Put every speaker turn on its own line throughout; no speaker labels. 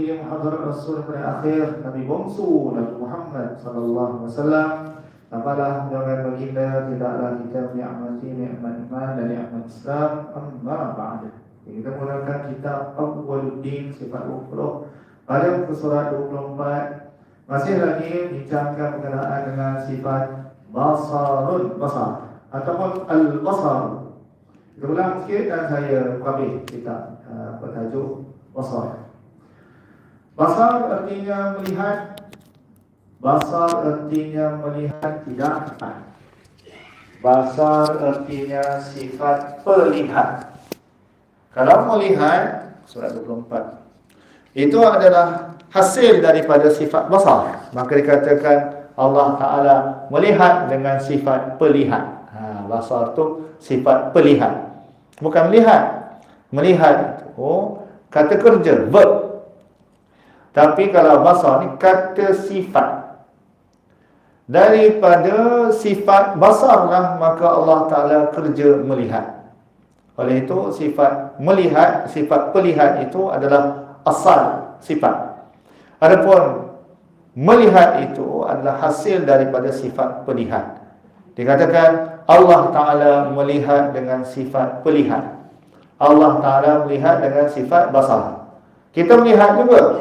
dikirim hadirat Rasul pada akhir Nabi bongsu Nabi Muhammad sallallahu alaihi wasallam. Apalah jangan baginda tidaklah kita menikmati nikmat iman dan nikmat Islam amma ba'da kita mulakan kitab Awwaluddin sifat 20 pada muka surat 24 masih lagi bincangkan berkenaan dengan sifat basarun basar ataupun al-basar kita ulang sikit dan saya habis kita uh, bertajuk basar Basar artinya melihat. Basar artinya melihat tidak Basar artinya sifat perlihat Kalau melihat Surat 24 Itu adalah hasil daripada sifat basar Maka dikatakan Allah Ta'ala melihat dengan sifat perlihat ha, Basar tu sifat perlihat Bukan melihat. Melihat Oh, kata kerja, verb tapi kalau basar ni kata sifat. Daripada sifat basar lah Maka Allah Ta'ala kerja melihat. Oleh itu sifat melihat Sifat pelihat itu adalah asal sifat. Adapun melihat itu adalah hasil daripada sifat pelihat. Dikatakan Allah Ta'ala melihat dengan sifat pelihat. Allah Ta'ala melihat dengan sifat basar Kita melihat juga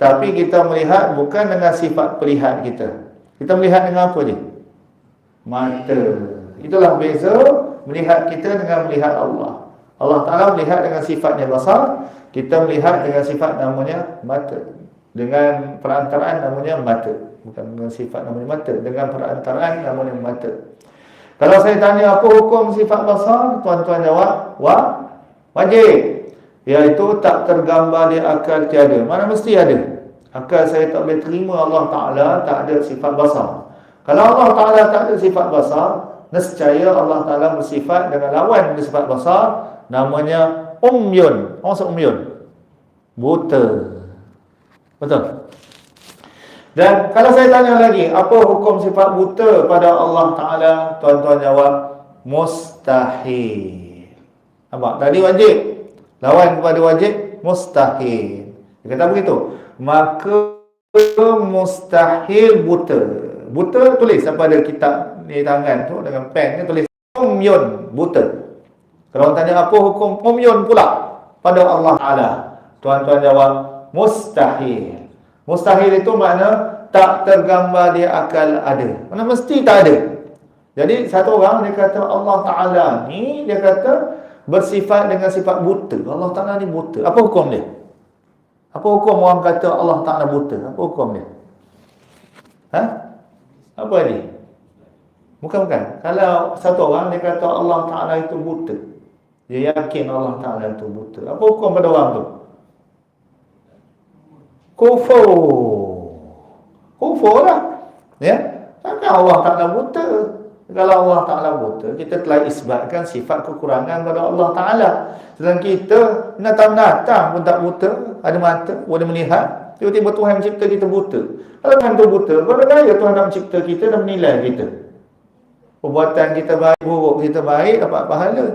tapi kita melihat bukan dengan sifat perlihat kita. Kita melihat dengan apa dia? Mata. Itulah beza melihat kita dengan melihat Allah. Allah Ta'ala melihat dengan sifatnya basar. Kita melihat dengan sifat namanya mata. Dengan perantaraan namanya mata. Bukan dengan sifat namanya mata. Dengan perantaraan namanya mata. Kalau saya tanya apa hukum sifat basar, tuan-tuan jawab, wah, wajib. Iaitu tak tergambar di akal tiada. Mana mesti ada? Akal saya tak boleh terima Allah Ta'ala tak ada sifat basar. Kalau Allah Ta'ala tak ada sifat basar Nescaya Allah Ta'ala bersifat dengan lawan di sifat basar Namanya Umyun. Maksud Umyun? Buta. Betul? Dan kalau saya tanya lagi Apa hukum sifat buta pada Allah Ta'ala? Tuan-tuan jawab Mustahil. Nampak? Tadi wajib Lawan kepada wajib Mustahil. Dia kata begitu Maka Mustahil buta. Buta tulis apa ada kitab Di tangan tu dengan pen ni tulis Umyun buta. Kalau orang tanya apa hukum Umyun pula? Pada Allah Ta'ala. Tuan-tuan jawab Mustahil. Mustahil itu makna Tak tergambar di akal ada. Mana mesti tak ada. Jadi satu orang dia kata Allah Ta'ala ni Dia kata bersifat dengan sifat buta. Allah Ta'ala ni buta. Apa hukum dia? Apa hukum orang kata Allah Ta'ala buta? Apa hukum dia? Ha? Apa ni? Bukan-bukan. Kalau satu orang dia kata Allah Ta'ala itu buta. Dia yakin Allah Ta'ala itu buta. Apa hukum pada orang tu? Kufur. Kufur lah. Ya? Takkan Allah Ta'ala buta. Kalau Allah Ta'ala buta, kita telah isbatkan sifat kekurangan kepada Allah Ta'ala. Sedang kita natang-natang pun tak buta, ada mata, boleh melihat. Tiba-tiba Tuhan mencipta kita buta. Kalau Tuhan tu buta, pada gaya Tuhan nak mencipta kita dan menilai kita. Perbuatan kita baik, buruk kita baik, dapat pahala.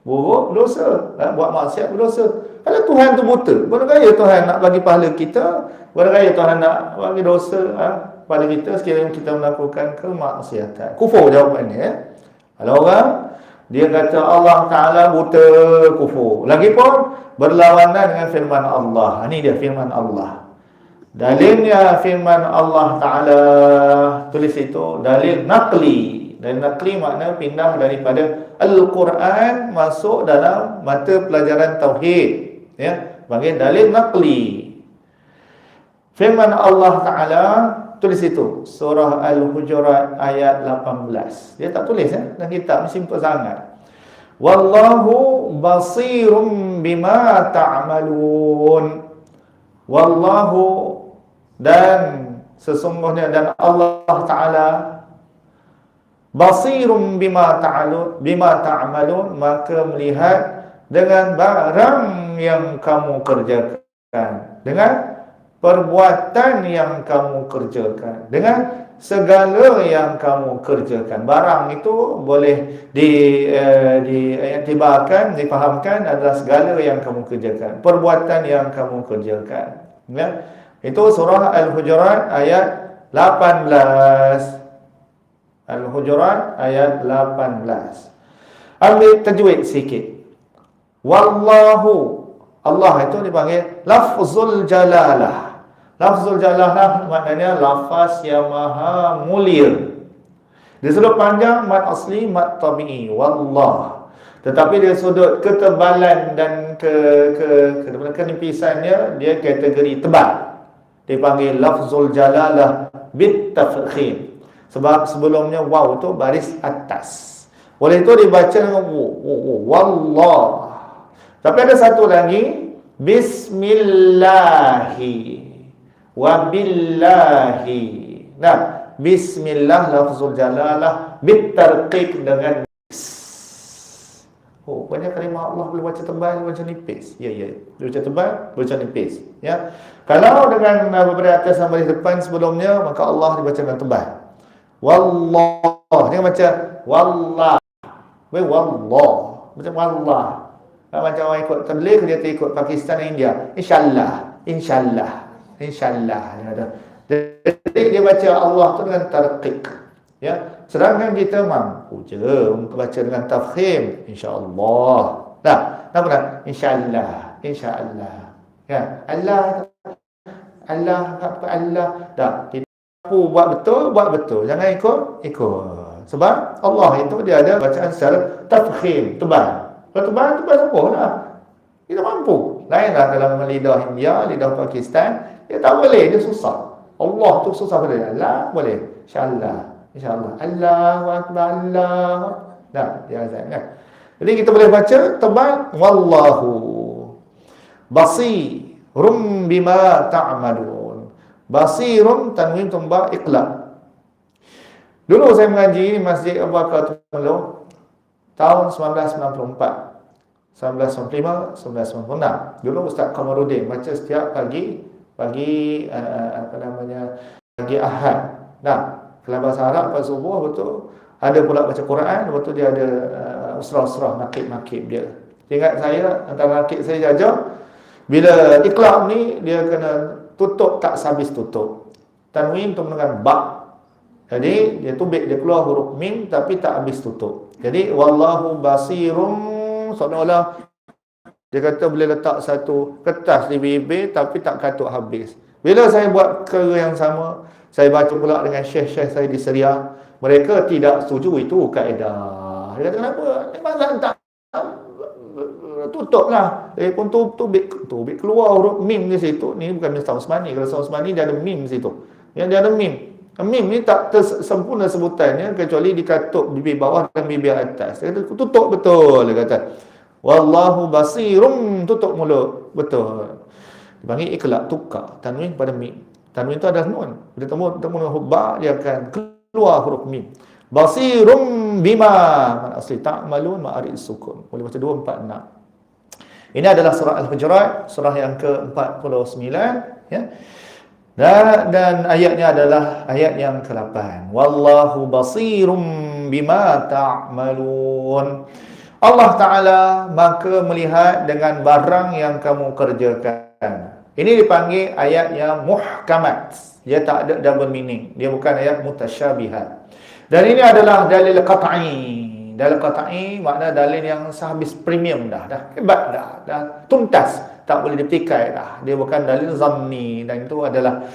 Buruk, berdosa. Buat maksiat, berdosa. Kalau Tuhan tu buta, pada gaya Tuhan nak bagi pahala kita, pada gaya Tuhan nak bagi dosa, ha? pada kita sekiranya kita melakukan kemaksiatan. Kufur jawapannya. Ya. Kalau orang dia kata Allah Taala buta kufur. Lagipun berlawanan dengan firman Allah. Ini dia firman Allah. Dalilnya firman Allah Taala tulis itu dalil nakli. Dan nakli makna pindah daripada Al-Quran masuk dalam mata pelajaran tauhid. Ya, bagi dalil nakli. Firman Allah Taala tulis itu. Surah al-hujurat ayat 18 dia tak tulis ya dalam kitab simple sangat. Wallahu basirum bima ta'malun. Wallahu dan sesungguhnya dan Allah taala basirum bima ta'alun bima ta'malun maka melihat dengan barang yang kamu kerjakan. Dengan perbuatan yang kamu kerjakan dengan segala yang kamu kerjakan barang itu boleh di uh, diiktibarkan difahamkan adalah segala yang kamu kerjakan perbuatan yang kamu kerjakan Ya. Itu surah Al-Hujurat ayat 18. Al-Hujurat ayat 18. Ambil tajwid sikit. Wallahu Allah itu dipanggil lafzul jalalah. Lafzul jalalah maknanya lafaz yang maha mulia. Di sudut panjang mat asli mat tabi'i wallah. Tetapi dari sudut ketebalan dan ke ke ke kenipisannya dia kategori tebal. Dipanggil lafzul jalalah bit tafkhim. Sebab sebelumnya waw itu baris atas. Oleh itu dibaca dengan wallah. Tapi ada satu lagi bismillahi wa billahi. Nah, Bismillah lafzul jalalah bitarqiq dengan Oh, banyak kalimah Allah boleh baca tebal, boleh baca nipis. Ya, ya. Boleh baca tebal, boleh baca nipis. Ya. Kalau dengan beberapa atas sama di depan sebelumnya, maka Allah dibaca dengan tebal. Wallah. Jangan baca wallah. Weh wallah. Macam wallah. Macam orang ikut tabligh dia ikut Pakistan dan India. Insyaallah. Insyaallah. Insyaallah. Ya, ada. Jadi dia baca Allah tu dengan tarqiq. Ya, sedangkan kita mampu je baca dengan tafkhim insya-Allah. Dah, nak nak insya-Allah, insya-Allah. Ya, Allah Allah apa Allah. Dah, kita mampu buat betul, buat betul. Jangan ikut, ikut. Sebab Allah itu dia ada bacaan secara tafkhim, tebal. Kalau tebal, tebal semua Kita mampu. Lainlah dalam lidah India, lidah Pakistan, dia tak boleh, dia susah. Allah tu susah pada Allah boleh. Insya-Allah. Insya-Allah. Allahu akbar. Allah. Dah, ya azan kan. Jadi kita boleh baca tebal wallahu basirum bima ta'malun. Basirum tanwin tumba iqlab. Dulu saya mengaji di Masjid Abu Bakar Tumalo tahun 1994. 1995, 1996. Dulu Ustaz Kamarudin baca setiap pagi pagi uh, apa namanya pagi Ahad. Nah, kalau bahasa Arab pada subuh betul ada pula baca Quran, betul dia ada uh, usrah-usrah nakib-nakib dia. Ingat saya antara nakib saya jaja bila ikhlas ni dia kena tutup tak habis tutup. Tanwin tu dengan ba. Jadi dia tubik dia keluar huruf mim tapi tak habis tutup. Jadi wallahu basirum seolah-olah dia kata boleh letak satu kertas di bibir tapi tak katuk habis. Bila saya buat kerja yang sama, saya baca pula dengan syekh-syekh saya di Syria, mereka tidak setuju itu kaedah. Dia kata kenapa? Memang tak tutup lah. Eh pun tu tu bik tu bik keluar huruf mim di situ. Ni bukan Mr. Osmani. Kalau Mr. Osmani dia ada mim di situ. Yang dia ada mim. Mim ni tak sempurna sebutannya kecuali dikatuk bibir bawah dan bibir atas. Dia kata tutup betul dia kata. Wallahu basirum tutup mulut. Betul. Dipanggil ikhlas tukar tanwin pada mim. Tanwin itu ada nun. Bila temu temu dengan huruf ba dia akan keluar huruf mim. Basirum bima man asli ta'malun ma'arid sukun. Boleh baca 2 4 6. Ini adalah surah Al-Hujurat, surah yang ke-49 ya. Dan, dan ayatnya adalah ayat yang ke-8. Wallahu basirum bima ta'malun. Ta Allah Ta'ala maka melihat dengan barang yang kamu kerjakan. Ini dipanggil ayat yang muhkamat. Dia tak ada double meaning. Dia bukan ayat mutasyabihat. Dan ini adalah dalil qat'i. Dalil qat'i makna dalil yang sehabis premium dah. Dah hebat dah. Dah tuntas. Tak boleh dipetikai dah. Dia bukan dalil zanni. Dan itu adalah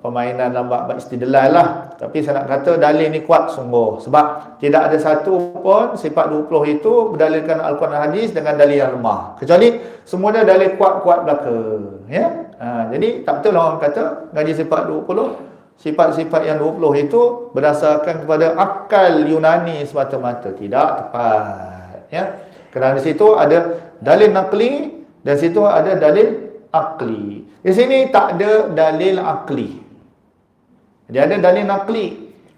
permainan lambat bab istidlal lah. Tapi saya nak kata dalil ni kuat sungguh. Sebab tidak ada satu pun sifat 20 itu berdalilkan Al-Quran Hadis dengan dalil yang lemah. Kecuali semuanya dalil kuat-kuat belaka. Ya? Ha, jadi tak betul lah orang kata ngaji sifat 20. Sifat-sifat yang 20 itu berdasarkan kepada akal Yunani semata-mata. Tidak tepat. Ya? Kerana di situ ada dalil nakli dan situ ada dalil akli. Di sini tak ada dalil akli. Dia ada dalil akli.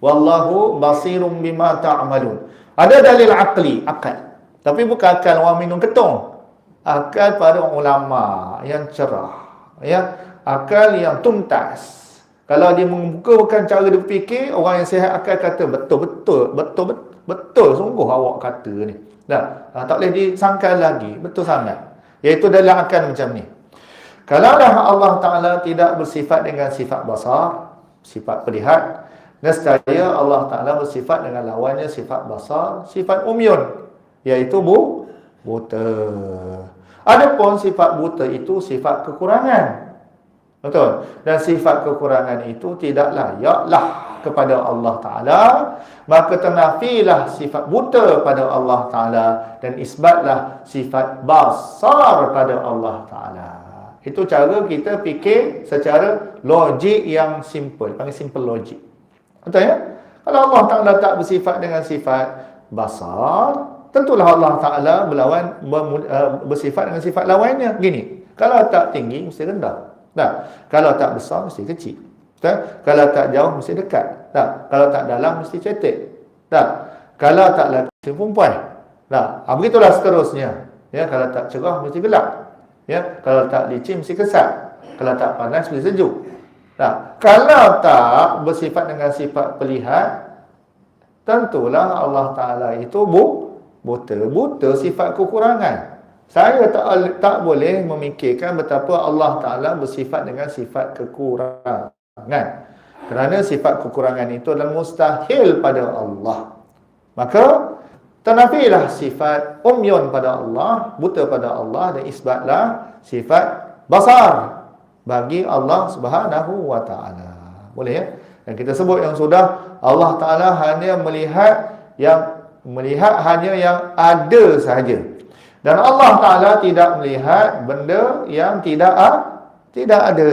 Wallahu basirum bima ta'malun. Ada dalil akli, akal. Tapi bukan akal orang minum ketung. Akal para ulama yang cerah. Ya, akal yang tuntas. Kalau dia membuka cara dia fikir, orang yang sihat akal kata betul betul betul sungguh awak kata ni. Dah, tak boleh disangkal lagi. Betul sangat. Iaitu dalam akal macam ni. Kalau dah Allah Ta'ala tidak bersifat dengan sifat basar, sifat perlihat, nescaya Allah Ta'ala bersifat dengan lawannya sifat basar, sifat umyun, iaitu bu, buta. Adapun sifat buta itu sifat kekurangan. Betul? Dan sifat kekurangan itu tidak layaklah kepada Allah Ta'ala. Maka ternafilah sifat buta pada Allah Ta'ala. Dan isbatlah sifat basar pada Allah Ta'ala. Itu cara kita fikir secara logik yang simple. Panggil simple logik. Betul ya? Kalau Allah Ta'ala tak bersifat dengan sifat basar, tentulah Allah Ta'ala berlawan, uh, bersifat dengan sifat lawannya. Gini, kalau tak tinggi, mesti rendah. Tak. Kalau tak besar, mesti kecil. Tak. Kalau tak jauh, mesti dekat. Tak. Kalau tak dalam, mesti cetek. Tak. Kalau tak lelaki, mesti perempuan. Tak. Ha, begitulah seterusnya. Ya, kalau tak cerah, mesti gelap. Ya, kalau tak licin, mesti kesat. Kalau tak panas, mesti sejuk. Tak. Kalau tak bersifat dengan sifat pelihat, tentulah Allah Ta'ala itu bu, buta. Buta sifat kekurangan. Saya tak tak boleh memikirkan betapa Allah Ta'ala bersifat dengan sifat kekurangan. Kerana sifat kekurangan itu adalah mustahil pada Allah. Maka, ternafilah sifat umyun pada Allah, buta pada Allah dan isbatlah sifat basar bagi Allah Subhanahu wa taala. Boleh ya? Dan kita sebut yang sudah Allah Taala hanya melihat yang melihat hanya yang ada sahaja. Dan Allah Taala tidak melihat benda yang tidak tidak ada.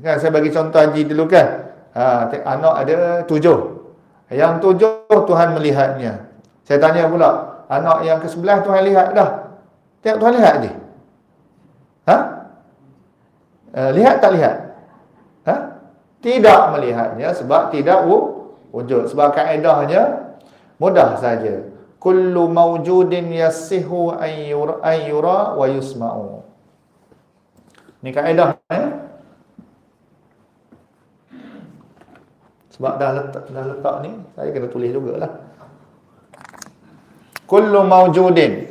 Kan saya bagi contoh haji dulu kan. Ha, anak ada tujuh. Yang tujuh Tuhan melihatnya. Saya tanya pula, anak yang ke sebelah Tuhan lihat dah. Tengok Tuhan lihat je. Ha? Uh, lihat tak lihat? Ha? Tidak melihatnya sebab tidak wujud. Sebab kaedahnya mudah saja. Kullu mawjudin yasihu ayyura, wa yusma'u. Ini kaedah. Eh? Sebab dah letak, dah letak ni, saya kena tulis jugalah. Kullu mawjudin.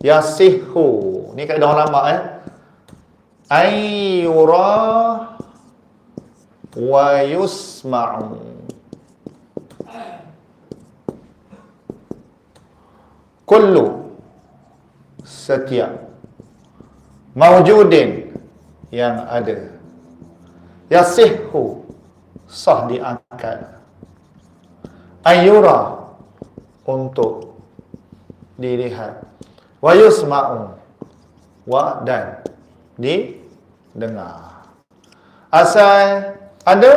Yasihu ni kaedah ulama eh. Ayyura wa yusma'u. Kullu. Setiap mawjudin yang ada. Yasihu sah diangkat. Ayyura untuk dilihat. Wa yusma'u wa dan di dengar asal ada?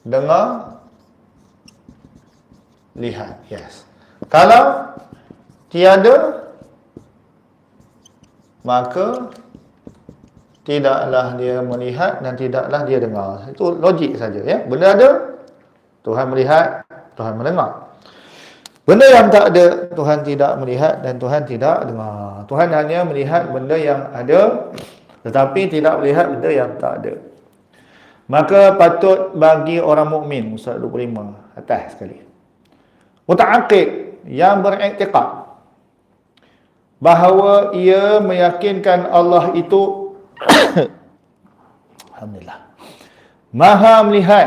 Dengar lihat yes. Kalau tiada maka tidaklah dia melihat dan tidaklah dia dengar itu logik saja ya benda ada Tuhan melihat Tuhan mendengar Benda yang tak ada, Tuhan tidak melihat dan Tuhan tidak dengar. Tuhan hanya melihat benda yang ada, tetapi tidak melihat benda yang tak ada. Maka patut bagi orang mukmin Ustaz 25 atas sekali. Muta'aqid yang beriktikad bahawa ia meyakinkan Allah itu Alhamdulillah Maha melihat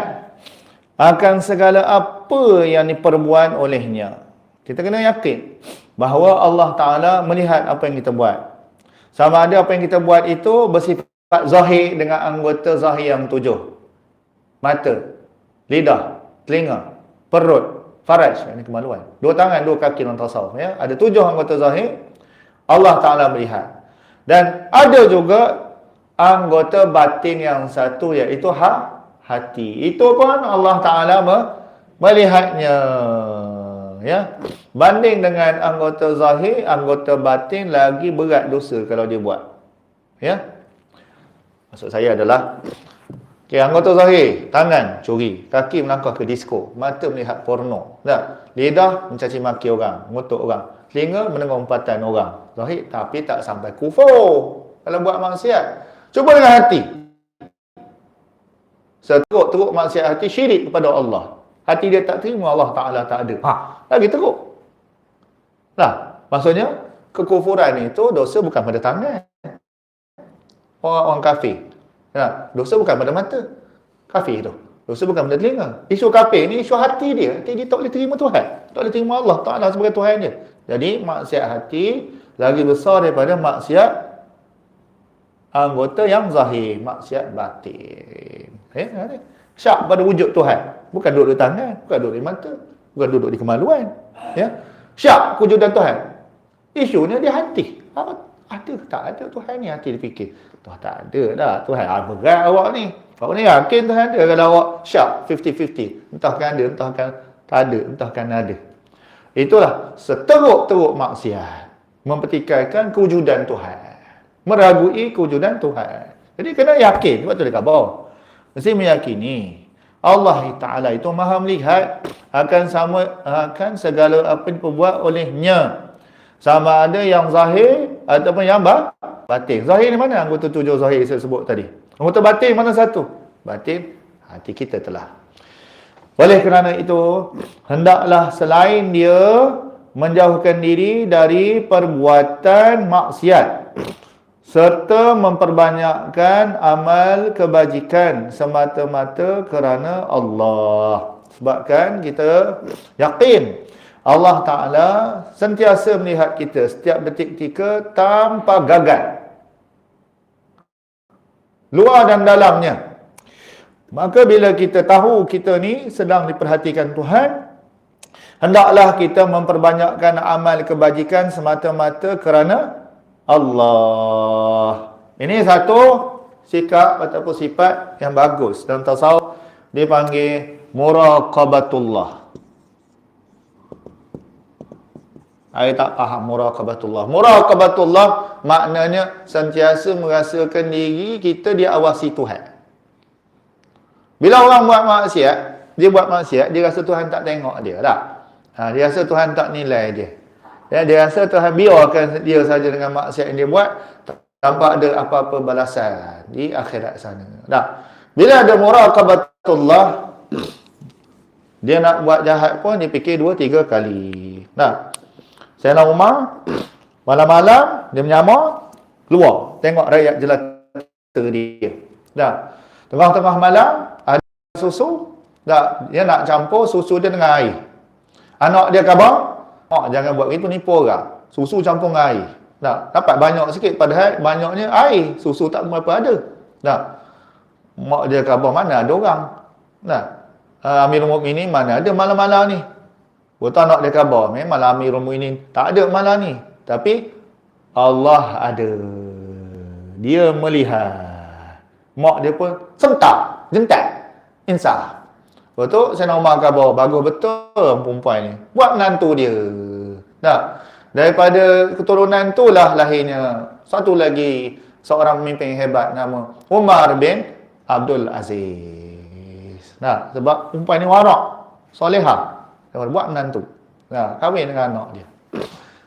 akan segala apa yang diperbuat olehnya kita kena yakin bahawa Allah Ta'ala melihat apa yang kita buat. Sama ada apa yang kita buat itu bersifat zahir dengan anggota zahir yang tujuh. Mata, lidah, telinga, perut, faraj. Ini kemaluan. Dua tangan, dua kaki dalam tasawuf. Ya? Ada tujuh anggota zahir. Allah Ta'ala melihat. Dan ada juga anggota batin yang satu iaitu ha, hati. Itu pun Allah Ta'ala melihatnya ya. Banding dengan anggota zahir anggota batin lagi berat dosa kalau dia buat ya. Maksud saya adalah okay, anggota zahir tangan curi. Kaki melangkah ke disko mata melihat porno. Tak. Lidah mencaci maki orang mengutuk orang. Telinga mendengar umpatan orang. Zahir tapi tak sampai kufur. Kalau buat maksiat cuba dengan hati seteruk-teruk maksiat hati syirik kepada Allah Hati dia tak terima Allah Ta'ala tak ada. Ha, lagi teruk. Nah, maksudnya kekufuran itu dosa bukan pada tangan. Orang-orang kafir. Nah, dosa bukan pada mata. Kafir tu. Dosa bukan pada telinga. Isu kafir ni isu hati dia. Hati dia tak boleh terima Tuhan. Tak boleh terima Allah Ta'ala sebagai Tuhan dia. Jadi maksiat hati lagi besar daripada maksiat anggota yang zahir. Maksiat batin. Eh, Syak pada wujud Tuhan. Bukan duduk di tangan. Bukan duduk di mata. Bukan duduk di kemaluan. Ya. Syak kewujudan Tuhan. Isunya di hati. Apa? Ada tak ada Tuhan ni hati dia fikir. Tuhan tak ada dah. Tuhan ah, berat awak ni. Awak ni yakin Tuhan ada kalau awak syak 50-50. Entahkan ada, entahkan tak ada, entahkan ada. Itulah seteruk-teruk maksiat. Mempertikaikan kewujudan Tuhan. Meragui kewujudan Tuhan. Jadi kena yakin. Sebab tu dia khabar. Mesti meyakini. Allah Ta'ala itu maha melihat akan sama akan segala apa yang diperbuat olehnya. Sama ada yang zahir ataupun yang batin. Zahir ni mana anggota tujuh zahir saya sebut tadi? Anggota batin mana satu? Batin hati kita telah. Oleh kerana itu, hendaklah selain dia menjauhkan diri dari perbuatan maksiat serta memperbanyakkan amal kebajikan semata-mata kerana Allah. Sebabkan kita yakin Allah Ta'ala sentiasa melihat kita setiap detik ketika tanpa gagal. Luar dan dalamnya. Maka bila kita tahu kita ni sedang diperhatikan Tuhan, hendaklah kita memperbanyakkan amal kebajikan semata-mata kerana Allah. Ini satu sikap ataupun sifat yang bagus. Dalam tasawuf dipanggil muraqabatullah. Saya tak faham muraqabatullah. Muraqabatullah maknanya sentiasa merasakan diri kita diawasi Tuhan. Bila orang buat maksiat, dia buat maksiat, dia rasa Tuhan tak tengok dia tak? Ha, dia rasa Tuhan tak nilai dia. Ya, dia rasa Tuhan biarkan dia saja dengan maksiat yang dia buat tanpa ada apa-apa balasan di akhirat sana. Tak? Bila ada muraqabatullah, dia nak buat jahat pun dia fikir dua tiga kali. Tak? Sayyidina Umar malam-malam dia menyamar keluar tengok rakyat jelata dia. Dah. Tengah-tengah malam ada susu, dah dia nak campur susu dia dengan air. Anak dia khabar, "Oh, jangan buat gitu nipu orang. Susu campur dengan air." Dah, dapat banyak sikit padahal banyaknya air, susu tak berapa ada. Dah. Mak dia khabar mana ada orang. Dah. Uh, Amirul Mukminin mana ada malam-malam ni? Betul nak dia khabar. Memanglah Amirul Mu'minin tak ada malam ni. Tapi Allah ada. Dia melihat. Mak dia pun sentak. Jentak. Insaf. Betul saya nak umar khabar. Bagus betul perempuan ni. Buat menantu dia. Tak? Daripada keturunan tu lah lahirnya. Satu lagi seorang pemimpin hebat nama Umar bin Abdul Aziz. Nah, sebab perempuan ni warak. Solehah. Dia buat menantu. Nah, kahwin dengan anak dia.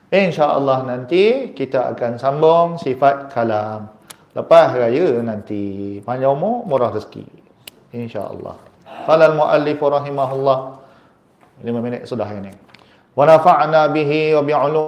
InsyaAllah nanti kita akan sambung sifat kalam. Lepas raya nanti. Panjang umur, murah rezeki. InsyaAllah. Falal mu'allif rahimahullah. 5 minit sudah ini. Wa nafa'na bihi wa bi'ulum